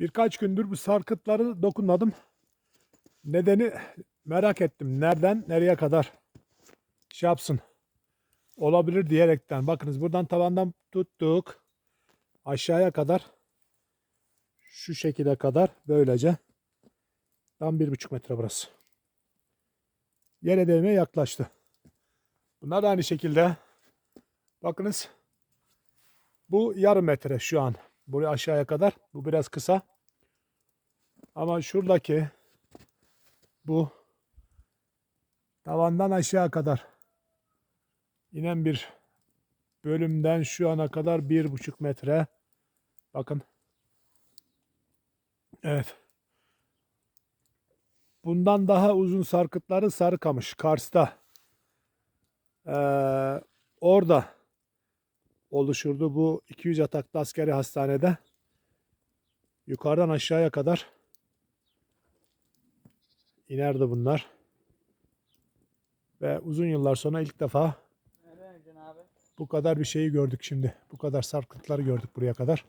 Birkaç gündür bu sarkıtları dokunmadım. Nedeni merak ettim. Nereden nereye kadar şey yapsın. Olabilir diyerekten. Bakınız buradan tavandan tuttuk. Aşağıya kadar. Şu şekilde kadar. Böylece. Tam bir buçuk metre burası. Yere değmeye yaklaştı. Bunlar da aynı şekilde. Bakınız. Bu yarım metre şu an. Buraya aşağıya kadar. Bu biraz kısa. Ama şuradaki bu tavandan aşağı kadar inen bir bölümden şu ana kadar bir buçuk metre. Bakın. Evet. Bundan daha uzun sarkıtları Sarıkamış, Kars'ta. Ee, orada oluşurdu bu 200 yataklı askeri hastanede. Yukarıdan aşağıya kadar inerdi bunlar. Ve uzun yıllar sonra ilk defa bu kadar bir şeyi gördük şimdi. Bu kadar sarkıtları gördük buraya kadar.